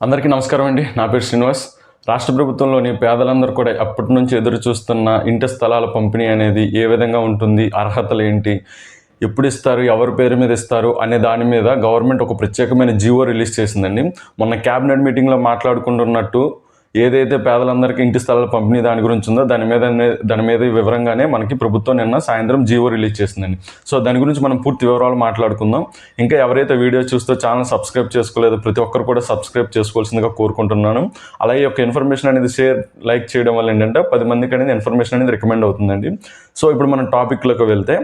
అందరికీ నమస్కారం అండి. నా పేరు శ్రీనివాస్. రాష్ట్ర ప్రభుత్వంలోని పేదలందరూ కూడా ఎప్పటి నుంచి ఎదురు చూస్తున్న ఇంటి స్థలాల పంపిణీ అనేది ఏ విధంగా ఉంటుంది అర్హతలు ఏంటి ఎప్పుడు ఇస్తారు ఎవరి పేరు మీద ఇస్తారు అనే దాని మీద గవర్నమెంట్ ఒక ప్రత్యేకమైన జీవో రిలీజ్ చేసిందండి. మొన్న క్యాబినెట్ మీటింగ్లో మాట్లాడుకుంటున్నట్టు ఏదైతే పేదలందరికీ ఇంటి స్థలాలు పంపిణీ దాని గురించి ఉందో దాని మీద దాని మీద వివరంగానే మనకి ప్రభుత్వం నిన్న సాయంత్రం జీవో రిలీజ్ చేసిందండి. సో దాని గురించి మనం పూర్తి వివరాలు మాట్లాడుకుందాం. ఇంకా ఎవరైతే వీడియో చూస్తూ ఛానల్ సబ్స్క్రైబ్ చేసుకోలేదు ప్రతి ఒక్కరు కూడా సబ్స్క్రైబ్ చేసుకోవాల్సిందిగా కోరుకుంటున్నాను. అలాగే ఒక ఇన్ఫర్మేషన్ అనేది షేర్ లైక్ చేయడం వల్ల ఏంటంటే పది మందికి అనేది ఇన్ఫర్మేషన్ అనేది రికమెండ్ అవుతుందండి. సో ఇప్పుడు మనం టాపిక్లోకి వెళ్తే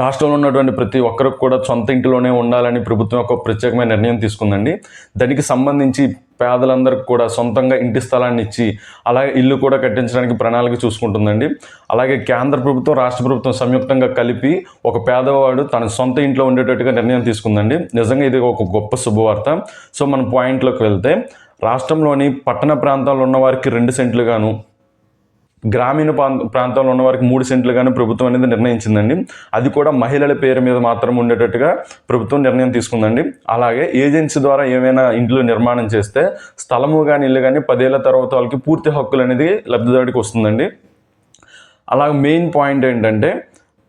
రాష్ట్రంలో ఉన్నటువంటి ప్రతి ఒక్కరికి కూడా సొంత ఇంటిలోనే ఉండాలని ప్రభుత్వం ఒక ప్రత్యేకమైన నిర్ణయం తీసుకుందండి. దానికి సంబంధించి పేదలందరికీ కూడా సొంతంగా ఇంటి స్థలాన్ని ఇచ్చి అలాగే ఇల్లు కూడా కట్టించడానికి ప్రణాళిక చూసుకుంటుందండి. అలాగే కేంద్ర ప్రభుత్వం రాష్ట్ర ప్రభుత్వం సంయుక్తంగా కలిపి ఒక పేదవాడు తన సొంత ఇంట్లో ఉండేటట్టుగా నిర్ణయం తీసుకుందండి. నిజంగా ఇది ఒక గొప్ప శుభవార్త. సో మన పాయింట్లోకి వెళ్తే రాష్ట్రంలోని పట్టణ ప్రాంతాల్లో ఉన్న వారికి రెండు సెంట్లు గాను గ్రామీణ ప్రాంతంలో ఉన్న వారికి మూడు సెంట్లు కానీ ప్రభుత్వం అనేది నిర్ణయించిందండి. అది కూడా మహిళల పేరు మీద మాత్రం ఉండేటట్టుగా ప్రభుత్వం నిర్ణయం తీసుకుందండి. అలాగే ఏజెన్సీ ద్వారా ఏమైనా ఇంట్లో నిర్మాణం చేస్తే స్థలము కానీ ఇల్లు కానీ పదేళ్ళ తర్వాత వాళ్ళకి పూర్తి హక్కులు అనేది లబ్ధిదారుడికి వస్తుందండి. అలాగే మెయిన్ పాయింట్ ఏంటంటే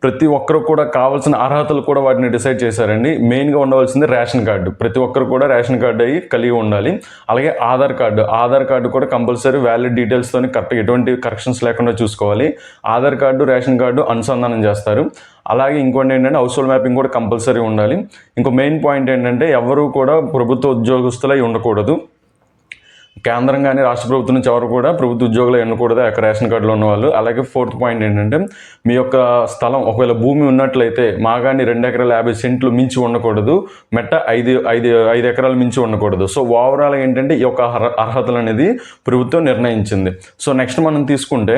ప్రతి ఒక్కరు కూడా కావాల్సిన అర్హతలు కూడా వాటిని డిసైడ్ చేశారండి. మెయిన్గా ఉండవలసింది రేషన్ కార్డు. ప్రతి ఒక్కరు కూడా రేషన్ కార్డు అయ్యి కలిగి ఉండాలి. అలాగే ఆధార్ కార్డు. ఆధార్ కార్డు కూడా కంపల్సరీ వ్యాలిడ్ డీటెయిల్స్తో కరెక్ట్ ఎటువంటి కరెక్షన్స్ లేకుండా చూసుకోవాలి. ఆధార్ కార్డు రేషన్ కార్డు అనుసంధానం చేస్తారు. అలాగే ఇంకోటి ఏంటంటే హౌస్ హోల్డ్ మ్యాపింగ్ కూడా కంపల్సరీ ఉండాలి. ఇంకో మెయిన్ పాయింట్ ఏంటంటే ఎవరు కూడా ప్రభుత్వ ఉద్యోగస్తులై ఉండకూడదు. కేంద్రం కానీ రాష్ట్ర ప్రభుత్వం నుంచి ఎవరు కూడా ప్రభుత్వ ఉద్యోగులు ఎన్నకూడదు. అక్కడ రేషన్ కార్డులో ఉన్న వాళ్ళు అలాగే ఫోర్త్ పాయింట్ ఏంటంటే మీ యొక్క స్థలం ఒకవేళ భూమి ఉన్నట్లయితే మా కానీ రెండు ఎకరాల యాభై సెంట్లు మించి ఉండకూడదు. మెట్ట ఐదు ఐదు ఐదు ఎకరాలు మించి ఉండకూడదు. సో ఓవరాల్ ఏంటంటే ఈ యొక్క అర్హతలు అనేది ప్రభుత్వం నిర్ణయించింది. సో నెక్స్ట్ మనం తీసుకుంటే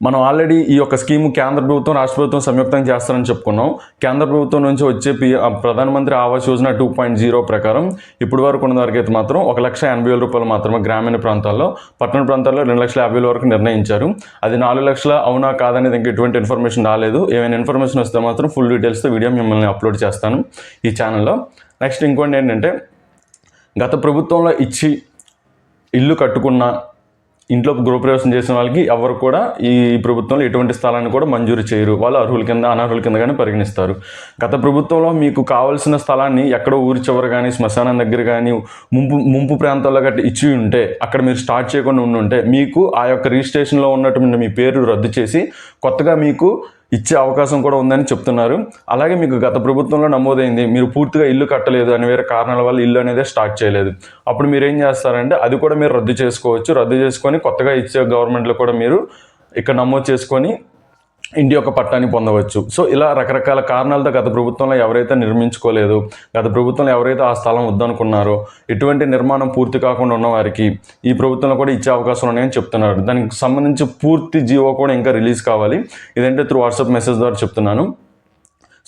మనం ఆల్రెడీ ఈ యొక్క స్కీమ్ కేంద్ర ప్రభుత్వం రాష్ట్ర ప్రభుత్వం సంయుక్తం చేస్తారని చెప్పుకున్నాం. కేంద్ర ప్రభుత్వం నుంచి వచ్చే పి ప్రధానమంత్రి Awas Yojana two point zero ప్రకారం ఇప్పటి వరకు ఉన్న వరకు అయితే మాత్రం ఒక లక్ష ఎనభై వేల రూపాయలు మాత్రమే గ్రామీణ ప్రాంతాల్లో పట్టణ ప్రాంతాల్లో రెండు లక్షల యాభై వేల వరకు నిర్ణయించారు. అది నాలుగు లక్షల అవునా కాదనేది ఇంకా ఎటువంటి ఇన్ఫర్మేషన్ రాలేదు. ఏమైనా ఇన్ఫర్మేషన్ వస్తే మాత్రం ఫుల్ డీటెయిల్స్తో వీడియో మిమ్మల్ని అప్లోడ్ చేస్తాను ఈ ఛానల్లో నెక్స్ట్ ఇంకోటి ఏంటంటే గత ప్రభుత్వంలో ఇచ్చి ఇల్లు కట్టుకున్న ఇంట్లో గృహప్రవేశం చేసిన వాళ్ళకి ఎవరు కూడా ఈ ప్రభుత్వంలో ఎటువంటి స్థలాన్ని కూడా మంజూరు చేయరు. వాళ్ళు అర్హుల కింద అనర్హుల కింద కానీ పరిగణిస్తారు. గత ప్రభుత్వంలో మీకు కావాల్సిన స్థలాన్ని ఎక్కడో ఊరి చివరి కానీ శ్మశానం దగ్గర కానీ ముంపు ముంపు ప్రాంతాల్లో గట్టి ఇచ్చి ఉంటే అక్కడ మీరు స్టార్ట్ చేయకుండా ఉండి ఉంటే మీకు ఆ యొక్క రిజిస్ట్రేషన్లో ఉన్నటువంటి మీ పేరు రద్దు చేసి కొత్తగా మీకు ఇచ్చే అవకాశం కూడా ఉందని చెప్తున్నారు. అలాగే మీకు గత ప్రభుత్వంలో నమోదైంది మీరు పూర్తిగా ఇల్లు కట్టలేదు అని వేరే కారణాల వల్ల ఇల్లు అనేది స్టార్ట్ చేయలేదు. అప్పుడు మీరు ఏం చేస్తారంటే అది కూడా మీరు రద్దు చేసుకోవచ్చు. రద్దు చేసుకొని కొత్తగా ఇచ్చే గవర్నమెంట్లో కూడా మీరు ఇక్కడ నమోదు చేసుకొని ఇంటి యొక్క పట్టాన్ని పొందవచ్చు. సో ఇలా రకరకాల కారణాలతో గత ప్రభుత్వంలో ఎవరైతే నిర్మించుకోలేదు గత ప్రభుత్వంలో ఎవరైతే ఆ స్థలం వద్దనుకున్నారో ఎటువంటి నిర్మాణం పూర్తి కాకుండా ఉన్న వారికి ఈ ప్రభుత్వంలో కూడా ఇచ్చే అవకాశం ఉన్నాయని చెప్తున్నారు. దానికి సంబంధించి పూర్తి జీవో కూడా ఇంకా రిలీజ్ కావాలి. ఇదంటే త్రూ వాట్సాప్ మెసేజ్ ద్వారా చెప్తున్నాను.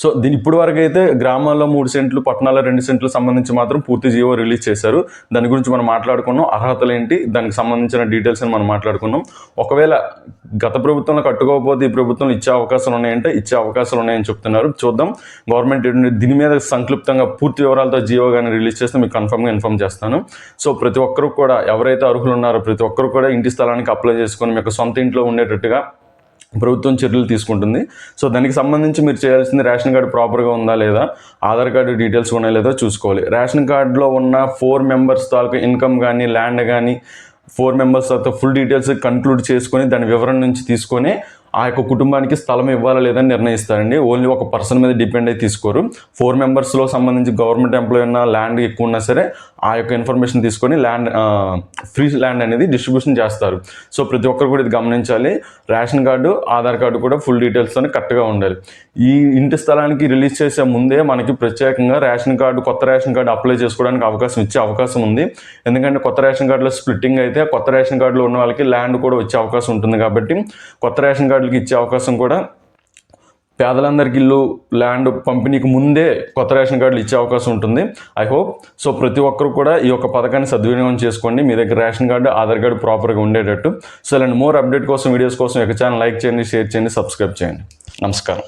సో దీని ఇప్పటి వరకు అయితే గ్రామాల్లో మూడు సెంట్లు పట్టణాల్లో రెండు సెంట్లు సంబంధించి మాత్రం పూర్తి జీవో రిలీజ్ చేశారు. దాని గురించి మనం మాట్లాడుకున్నాం. అర్హతలు ఏంటి? దానికి సంబంధించిన డీటెయిల్స్ మనం మాట్లాడుకున్నాం. ఒకవేళ గత ప్రభుత్వంలో కట్టుకోకపోతే ఈ ప్రభుత్వంలో ఇచ్చే అవకాశాలు ఉన్నాయంటే ఇచ్చే అవకాశాలు ఉన్నాయని చెప్తున్నారు. చూద్దాం. గవర్నమెంట్ దీని మీద సంక్లుప్తంగా పూర్తి వివరాలతో జియో కానీ రిలీజ్ చేస్తే మీకు కన్ఫర్మ్గా ఇన్ఫామ్ చేస్తాను. సో ప్రతి ఒక్కరు కూడా ఎవరైతే అర్హులు ఉన్నారో ప్రతి ఒక్కరు కూడా ఇంటి స్థలానికి అప్లై చేసుకొని మీకు సొంత ఇంట్లో ఉండేటట్టుగా ప్రభుత్వం చర్యలు తీసుకుంటుంది. సో దానికి సంబంధించి మీరు చేయాల్సింది రేషన్ కార్డు ప్రాపర్గా ఉందా లేదా ఆధార్ కార్డు డీటెయిల్స్ ఉన్నాయా లేదా చూసుకోవాలి. రేషన్ కార్డులో ఉన్న ఫోర్ మెంబర్స్ తాలూకు ఇన్కమ్ కానీ ల్యాండ్ కానీ ఫోర్ మెంబర్స్ తర్వాత ఫుల్ డీటెయిల్స్ కన్క్లూడ్ చేసుకొని దాని వివరణ నుంచి తీసుకొని ఆ యొక్క కుటుంబానికి స్థలం ఇవ్వాలా లేదని నిర్ణయిస్తారండి. ఓన్లీ ఒక పర్సన్ మీద డిపెండ్ అయి తీసుకోరు. ఫోర్ మెంబర్స్లో సంబంధించి గవర్నమెంట్ ఎంప్లాయీ ఉన్న ల్యాండ్ ఎక్కువ ఉన్నా సరే ఆ యొక్క ఇన్ఫర్మేషన్ తీసుకొని ల్యాండ్ ఫ్రీ ల్యాండ్ అనేది డిస్ట్రిబ్యూషన్ చేస్తారు. సో ప్రతి ఒక్కరు కూడా ఇది గమనించాలి. రేషన్ కార్డు ఆధార్ కార్డు కూడా ఫుల్ డీటెయిల్స్తో కరెక్ట్గా ఉండాలి. ఈ ఇంటి స్థలానికి రిలీజ్ చేసే ముందే మనకి ప్రత్యేకంగా రేషన్ కార్డు కొత్త రేషన్ కార్డు అప్లై చేసుకోవడానికి అవకాశం ఇచ్చే అవకాశం ఉంది. ఎందుకంటే కొత్త రేషన్ కార్డులో స్ప్లిట్టింగ్ అయితే కొత్త రేషన్ కార్డులో ఉన్న వాళ్ళకి ల్యాండ్ కూడా వచ్చే అవకాశం ఉంటుంది కాబట్టి కొత్త రేషన్ కార్డు కార్డులకి ఇచ్చే అవకాశం కూడా పేదలందరికీ ఇల్లు ల్యాండ్ పంపిణీకి ముందే కొత్త రేషన్ కార్డులు ఇచ్చే అవకాశం ఉంటుంది. ఐ హోప్ సో ప్రతి ఒక్కరు కూడా ఈ యొక్క పథకాన్ని సద్వినియోగం చేసుకోండి మీ దగ్గర రేషన్ కార్డు ఆధార్ కార్డు ప్రాపర్గా ఉండేటట్టు. సో ఇలాంటి మోర్ అప్డేట్ కోసం వీడియోస్ కోసం యొక్క ఛానల్ లైక్ చేయండి షేర్ చేయండి సబ్స్క్రైబ్ చేయండి. నమస్కారం.